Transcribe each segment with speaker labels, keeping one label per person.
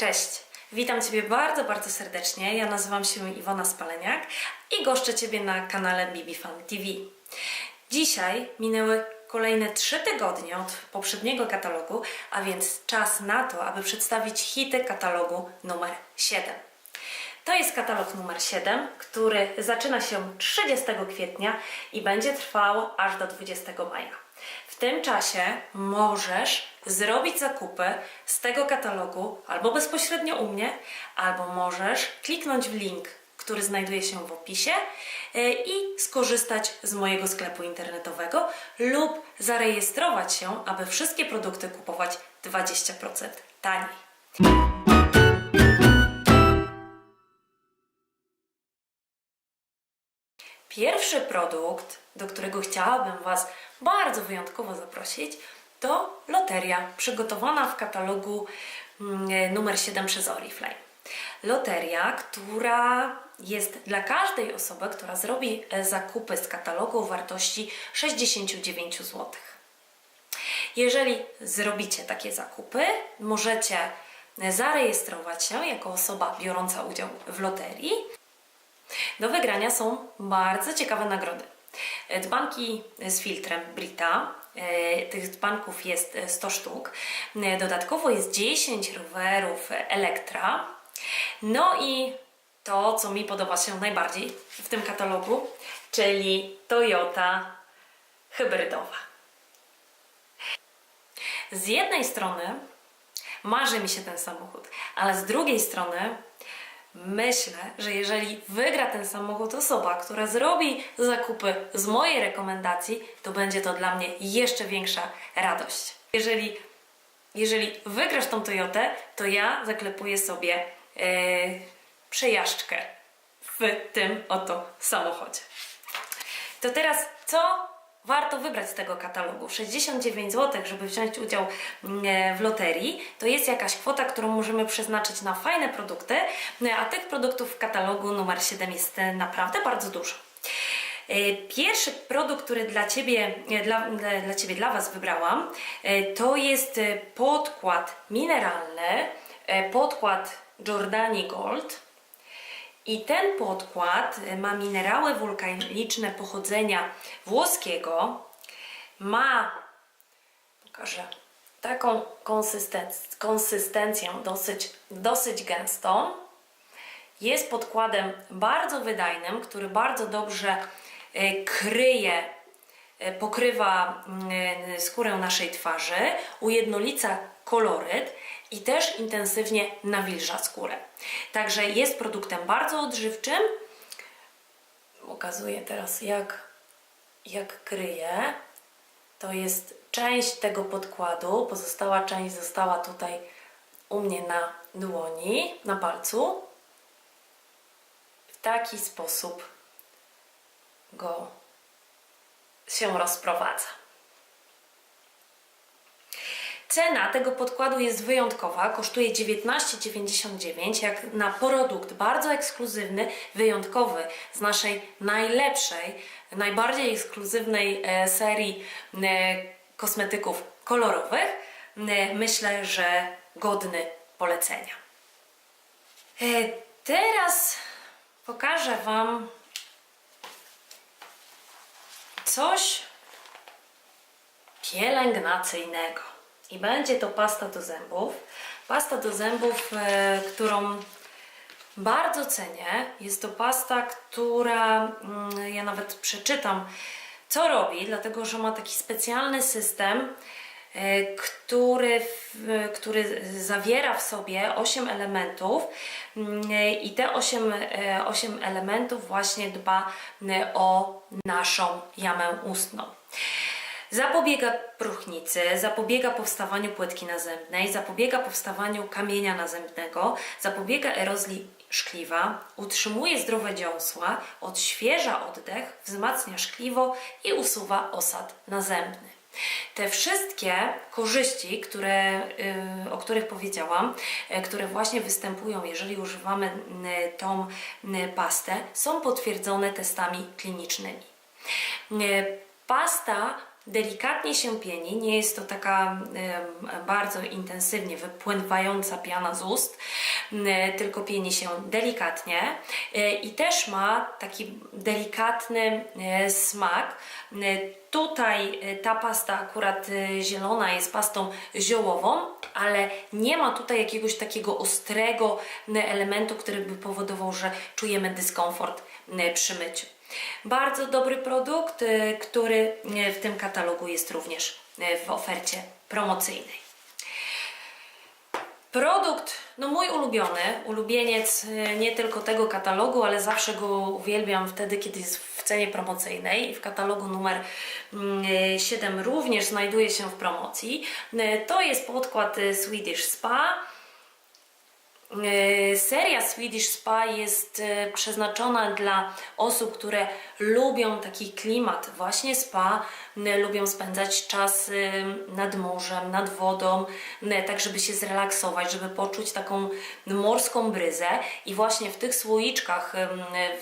Speaker 1: Cześć, witam Ciebie bardzo, bardzo serdecznie. Ja nazywam się Iwona Spaleniak i goszczę Ciebie na kanale Bibi Fan TV. Dzisiaj minęły kolejne trzy tygodnie od poprzedniego katalogu, a więc czas na to, aby przedstawić hity katalogu numer 7. To jest katalog numer 7, który zaczyna się 30 kwietnia i będzie trwał aż do 20 maja. Tym czasie możesz zrobić zakupy z tego katalogu albo bezpośrednio u mnie, albo możesz kliknąć w link, który znajduje się w opisie e, i skorzystać z mojego sklepu internetowego lub zarejestrować się, aby wszystkie produkty kupować 20% taniej. Pierwszy produkt, do którego chciałabym Was bardzo wyjątkowo zaprosić, to loteria przygotowana w katalogu mm, numer 7 przez Oriflame. Loteria, która jest dla każdej osoby, która zrobi e, zakupy z katalogu o wartości 69 zł. Jeżeli zrobicie takie zakupy, możecie zarejestrować się jako osoba biorąca udział w loterii do wygrania są bardzo ciekawe nagrody. Dzbanki z filtrem Brita. e, Tych dzbanków jest 100 sztuk. E, Dodatkowo jest 10 rowerów Elektra. No i to, co mi podoba się najbardziej w tym katalogu, czyli Toyota hybrydowa. Z jednej strony marzy mi się ten samochód, ale z drugiej strony myślę, że jeżeli wygra ten samochód osoba, która zrobi zakupy z mojej rekomendacji, to będzie to dla mnie jeszcze większa radość. Jeżeli, jeżeli wygrasz tą Toyotę, to ja zaklepuję sobie yy, przejażdżkę w tym oto samochodzie. To teraz co warto wybrać z tego katalogu? 69 zł, żeby wziąć udział mm, w loterii, to jest jakaś kwota, którą możemy przeznaczyć na fajne produkty, a tych produktów w katalogu numer 7 jest e, naprawdę bardzo dużo. E, Pierwszy produkt, który dla Ciebie, e, dla, dla, Ciebie, dla Was wybrałam, e, to jest e, podkład mineralny, e, podkład Jordani Gold. I ten podkład y, ma minerały wulkaniczne pochodzenia włoskiego. Ma, pokażę, taką konsystenc- konsystencję dosyć, dosyć gęstą. Jest podkładem bardzo wydajnym, który bardzo dobrze y, kryje, y, pokrywa skórę naszej twarzy, ujednolica koloryt i też intensywnie nawilża skórę. Także jest produktem bardzo odżywczym. Pokazuję teraz jak, jak kryje. To jest część tego podkładu, pozostała część została tutaj u mnie na dłoni, na palcu. W taki sposób go się rozprowadza. Cena tego podkładu jest wyjątkowa, kosztuje 19,99 jak na produkt bardzo ekskluzywny, wyjątkowy z naszej najlepszej, najbardziej ekskluzywnej e, serii e, kosmetyków kolorowych. E, myślę, że godny polecenia. Teraz pokażę Wam coś pielęgnacyjnego. I będzie to pasta do zębów. Pasta do zębów, e, którą bardzo cenię. Jest to pasta, która mm, ja nawet przeczytam, co robi, dlatego że ma taki specjalny system, e, który, w, który zawiera w sobie 8 elementów mm, i te 8, e, 8 elementów właśnie dba o naszą jamę ustną. Zapobiega próchnicy, zapobiega powstawaniu płytki nazębnej, zapobiega powstawaniu kamienia nazębnego, zapobiega erozji szkliwa, utrzymuje zdrowe dziąsła, odświeża oddech, wzmacnia szkliwo i usuwa osad nazębny. Te wszystkie korzyści, które, y, o których powiedziałam, y, które właśnie występują, jeżeli używamy y, tą pastę, są potwierdzone testami klinicznymi. Pasta delikatnie się pieni, nie jest to taka bardzo intensywnie wypływająca piana z ust, tylko pieni się delikatnie e, i też ma taki delikatny e, smak. E, Tutaj ta pasta akurat zielona jest pastą ziołową, ale nie ma tutaj jakiegoś takiego ostrego elementu, który by powodował, że czujemy dyskomfort przy myciu. Bardzo dobry produkt, e, który e, w tym katalogu jest również e, w ofercie promocyjnej. Produkt, no mój ulubiony, ulubieniec nie tylko tego katalogu, ale zawsze go uwielbiam wtedy, kiedy jest w cenie promocyjnej. W katalogu numer mm, e, 7 również znajduje się w promocji. To jest podkład Swedish Spa. E, Seria Swedish Spa jest e, przeznaczona dla osób, które lubią taki klimat właśnie spa, lubią spędzać czas e, nad morzem, nad wodą, tak żeby się zrelaksować, żeby poczuć taką morską bryzę i właśnie w tych słoiczkach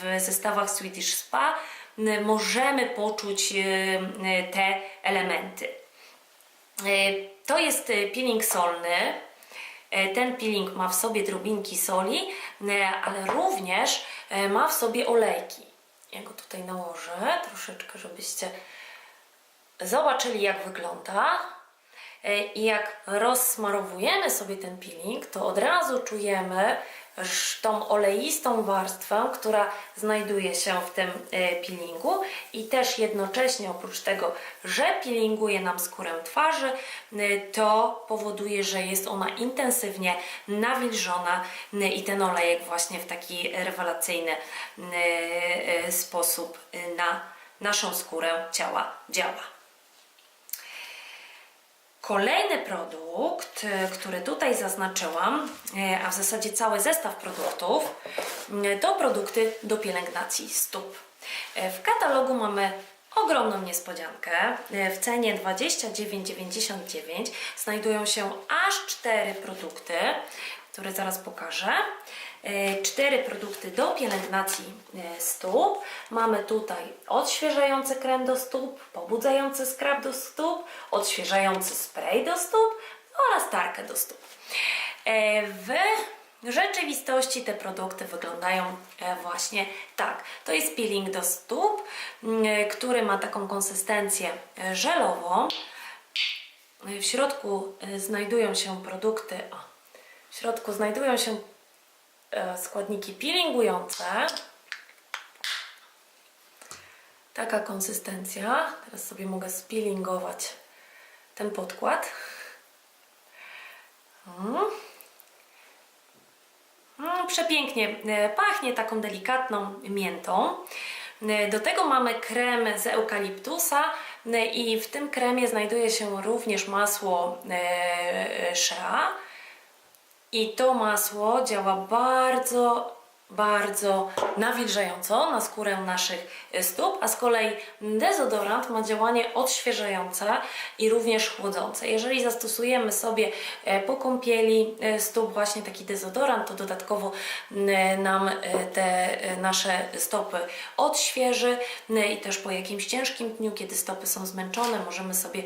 Speaker 1: w zestawach Swedish Spa możemy poczuć te elementy. To jest peeling solny. E, Ten peeling ma w sobie drobinki soli, e, ale również e, ma w sobie olejki. Ja go tutaj nałożę troszeczkę, żebyście zobaczyli jak wygląda. I jak rozsmarowujemy sobie ten peeling, to od razu czujemy tą oleistą warstwę, która znajduje się w tym e, peelingu i też jednocześnie oprócz tego, że peelinguje nam skórę twarzy, e, to powoduje, że jest ona intensywnie nawilżona e, i ten olejek właśnie w taki rewelacyjny sposób na naszą skórę ciała działa. Kolejny produkt, e, który tutaj zaznaczyłam, e, a w zasadzie cały zestaw produktów, e, to produkty do pielęgnacji stóp. W katalogu mamy ogromną niespodziankę. W cenie 29,99 znajdują się aż cztery produkty, które zaraz pokażę. E, Cztery produkty do pielęgnacji e, stóp. Mamy tutaj odświeżający krem do stóp, pobudzający skrab do stóp, odświeżający spray do stóp oraz tarkę do stóp. E, W rzeczywistości te produkty wyglądają właśnie tak. To jest peeling do stóp, który ma taką konsystencję żelową. W środku znajdują się produkty. O, w środku znajdują się składniki peelingujące. Taka konsystencja. Teraz sobie mogę speelingować ten podkład. Mm. Mm, Przepięknie e, pachnie taką delikatną miętą. E, Do tego mamy krem z eukaliptusa e, i w tym kremie znajduje się również masło e, shea. I to masło działa bardzo, bardzo nawilżająco na skórę naszych stóp, a z kolei dezodorant ma działanie odświeżające i również chłodzące. Jeżeli zastosujemy sobie e, po kąpieli e, stóp właśnie taki dezodorant, to dodatkowo nam e, te nasze stopy odświeży i też po jakimś ciężkim dniu, kiedy stopy są zmęczone, możemy sobie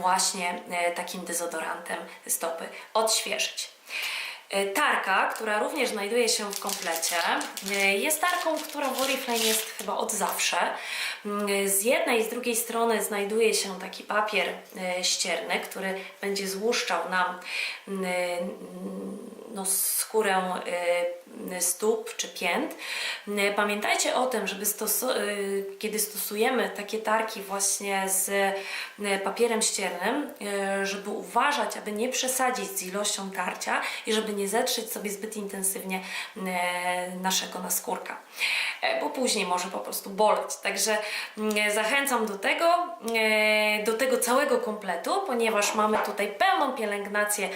Speaker 1: właśnie takim dezodorantem stopy odświeżyć. E, Tarka, która również znajduje się w komplecie, e, jest tarką, która w Oriflame jest chyba od zawsze. Mm, Z jednej i z drugiej strony znajduje się taki papier e, ścierny, który będzie złuszczał nam mm, no, skórę e, stóp czy pięt. E, Pamiętajcie o tym, żeby e, kiedy stosujemy takie tarki właśnie z e, papierem ściernym, e, żeby uważać, aby nie przesadzić z ilością tarcia i żeby nie zetrzeć sobie zbyt intensywnie e, naszego naskórka, e, bo później może po prostu boleć. Także mm, zachęcam do tego, e, do tego całego kompletu, ponieważ mamy tutaj pełną pielęgnację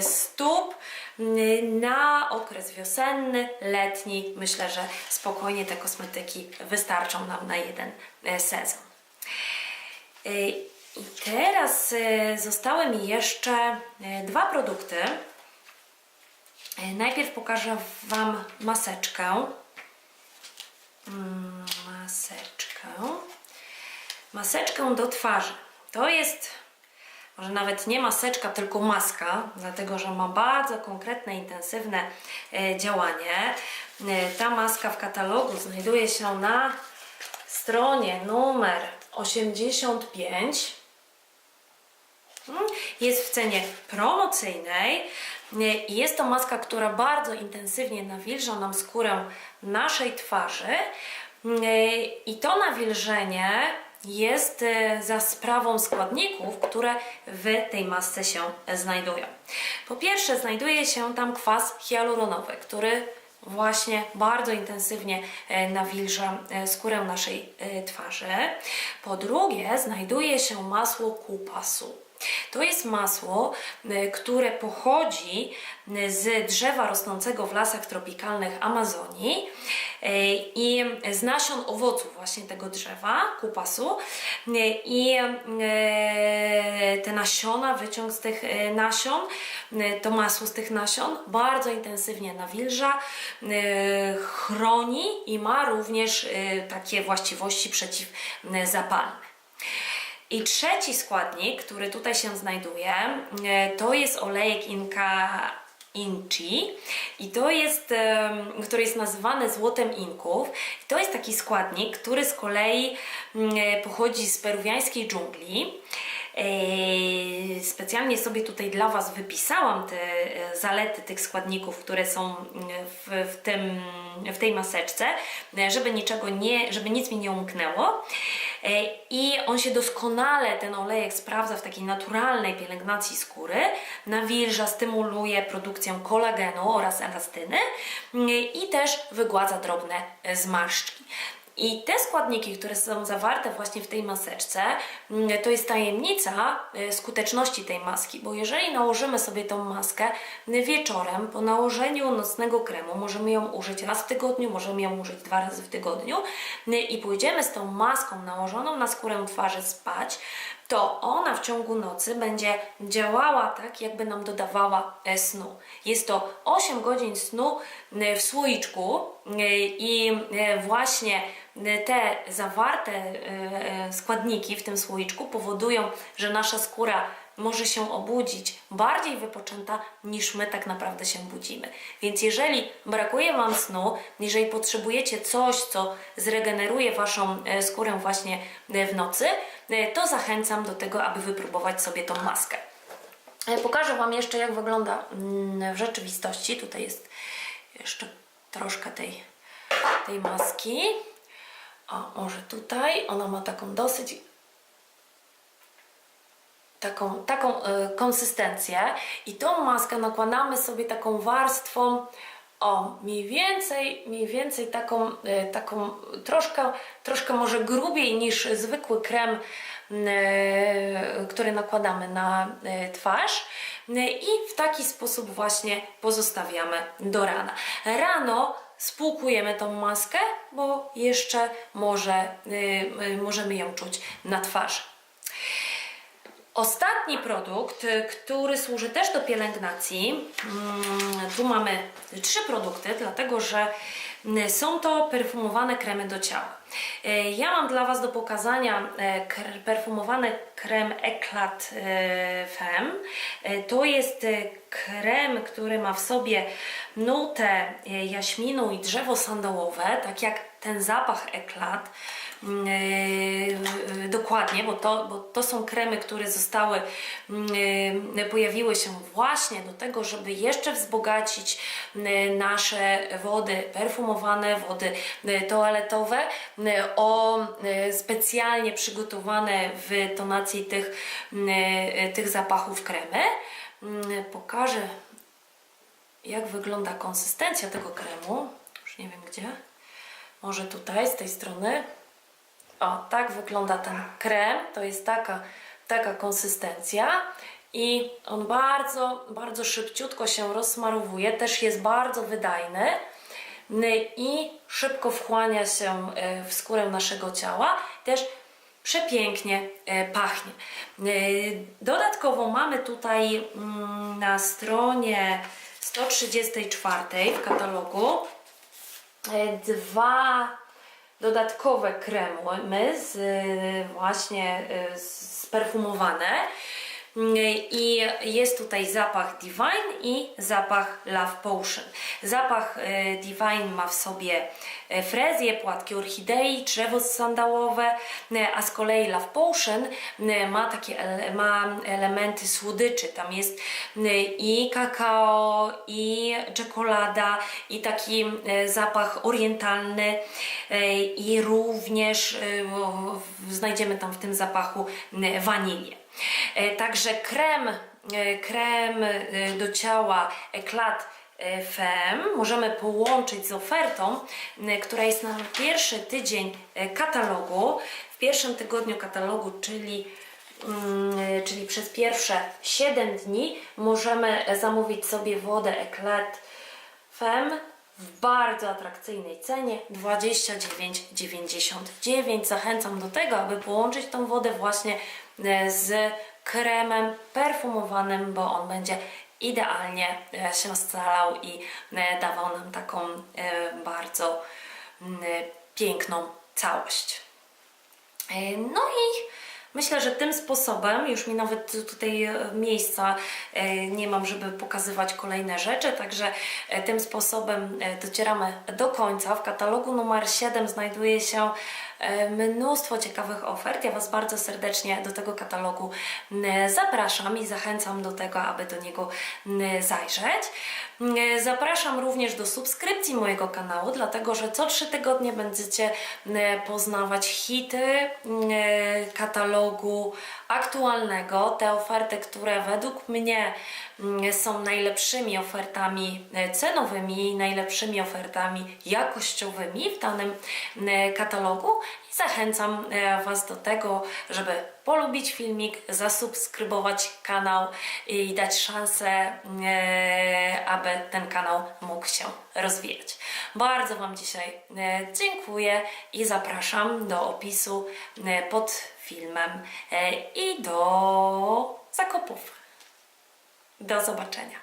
Speaker 1: stóp na okres wiosenny, letni. Myślę, że spokojnie te kosmetyki wystarczą nam na jeden sezon. I teraz zostały mi jeszcze dwa produkty. E, Najpierw pokażę Wam maseczkę. Mm, Maseczkę. maseczkę do twarzy. To jest może nawet nie maseczka, tylko maska, dlatego że ma bardzo konkretne, intensywne e, działanie. E, ta maska w katalogu znajduje się na stronie numer 85. Mm, Jest w cenie promocyjnej. Jest to maska, która bardzo intensywnie nawilża nam skórę naszej twarzy. Nie, I to nawilżenie jest e, za sprawą składników, które w tej masce się znajdują. Po pierwsze, znajduje się tam kwas hialuronowy, który właśnie bardzo intensywnie e, nawilża e, skórę naszej twarzy. Po drugie, znajduje się masło kupasu. To jest masło, y, które pochodzi y, z drzewa rosnącego w lasach tropikalnych Amazonii y, i z nasion owoców właśnie tego drzewa, kupasu. I te nasiona, wyciąg z tych nasion, to masło z tych nasion bardzo intensywnie nawilża, chroni i ma również takie właściwości przeciwzapalne. I trzeci składnik, który tutaj się znajduje, e, to jest olejek Inka Inchi i to jest, który jest nazywany złotem Inków. I to jest taki składnik, który z kolei mm, e, pochodzi z peruwiańskiej dżungli. E, Specjalnie sobie tutaj dla Was wypisałam te zalety tych składników, które są mm, w, w, tym, w tej maseczce, żeby niczego nie, żeby nic mi nie umknęło. E, I on się doskonale, ten olejek sprawdza w takiej naturalnej pielęgnacji skóry, nawilża, stymuluje produkcję kolagenu oraz elastyny mm, i też wygładza drobne e, zmarszczki. I te składniki, które są zawarte właśnie w tej maseczce, mm, to jest tajemnica y, skuteczności tej maski, bo jeżeli nałożymy sobie tą maskę wieczorem po nałożeniu nocnego kremu, możemy ją użyć raz w tygodniu, możemy ją użyć dwa razy w tygodniu y, i pójdziemy z tą maską nałożoną na skórę twarzy spać, to ona w ciągu nocy będzie działała tak, jakby nam dodawała e, snu. Jest to 8 godzin snu w słoiczku i właśnie te zawarte e, e, składniki w tym słoiczku powodują, że nasza skóra może się obudzić bardziej wypoczęta niż my tak naprawdę się budzimy. Więc jeżeli brakuje Wam snu, jeżeli potrzebujecie coś, co zregeneruje Waszą e, skórę właśnie w nocy, to zachęcam do tego, aby wypróbować sobie tą maskę. Pokażę Wam jeszcze, jak wygląda mm, w rzeczywistości. Tutaj jest jeszcze troszkę tej, tej maski. O, może tutaj. Ona ma taką dosyć taką, taką e, konsystencję i tą maskę nakładamy sobie taką warstwą o, mniej więcej, mniej więcej taką, e, taką troszkę, troszkę może grubiej niż zwykły krem, e, który nakładamy na e, twarz E, i w taki sposób właśnie pozostawiamy do rana. Rano spłukujemy tą maskę, bo jeszcze może, e, e, możemy ją czuć na twarzy. Ostatni produkt, y, który służy też do pielęgnacji, mm, tu mamy trzy produkty, dlatego że są to perfumowane kremy do ciała. Y, Ja mam dla Was do pokazania e, perfumowany krem Eclat e, Femme. E, To jest e, krem, który ma w sobie nutę e, jaśminu i drzewo sandałowe, tak jak ten zapach Eclat. Mm, e, dokładnie, bo to, bo to są kremy, które zostały, mm, e, pojawiły się właśnie do tego, żeby jeszcze wzbogacić mm, nasze wody perfumowane, wody e, toaletowe o e, specjalnie przygotowane w tonacji tych, e, tych zapachów kremy. Pokażę, jak wygląda konsystencja tego kremu. Już nie wiem gdzie. Może tutaj, z tej strony. O, tak wygląda ten krem. To jest taka, taka konsystencja. I on bardzo, bardzo szybciutko się rozsmarowuje. Też jest bardzo wydajny. Ny- I szybko wchłania się e, w skórę naszego ciała. Też przepięknie e, pachnie. E, Dodatkowo mamy tutaj mm, na stronie 134 w katalogu dwa dodatkowe kremy z, właśnie y, sperfumowane. I jest tutaj zapach Divine i zapach Love Potion. Zapach y, Divine ma w sobie y, frezję, płatki orchidei, drzewo sandałowe, y, a z kolei Love Potion ma takie ma elementy słodyczy. Tam jest i kakao, i czekolada, i taki zapach orientalny, i również znajdziemy tam w tym zapachu wanilię. E, Także krem, e, krem e, do ciała Eclat Femme możemy połączyć z ofertą, która jest na pierwszy tydzień katalogu. W pierwszym tygodniu katalogu, czyli, mm, czyli przez pierwsze 7 dni, możemy zamówić sobie wodę Eclat Femme w bardzo atrakcyjnej cenie 29,99. Zachęcam do tego, aby połączyć tą wodę właśnie z kremem perfumowanym, bo on będzie idealnie e, się scalał i e, dawał nam taką e, bardzo piękną całość. E, No i myślę, że tym sposobem, już mi nawet tutaj e, miejsca e, nie mam, żeby pokazywać kolejne rzeczy, także e, tym sposobem e, docieramy do końca. W katalogu numer 7 znajduje się e, mnóstwo ciekawych ofert. Ja Was bardzo serdecznie do tego katalogu zapraszam i zachęcam do tego, aby do niego zajrzeć. Zapraszam również do subskrypcji mojego kanału, dlatego że co trzy tygodnie będziecie poznawać hity katalogu aktualnego, te oferty, które według mnie są najlepszymi ofertami e, cenowymi, najlepszymi ofertami jakościowymi w danym katalogu i zachęcam e, Was do tego, żeby polubić filmik, zasubskrybować kanał i dać szansę, e, aby ten kanał mógł się rozwijać. Bardzo Wam dzisiaj e, dziękuję i zapraszam do opisu pod filmem i do zakupów. Do zobaczenia.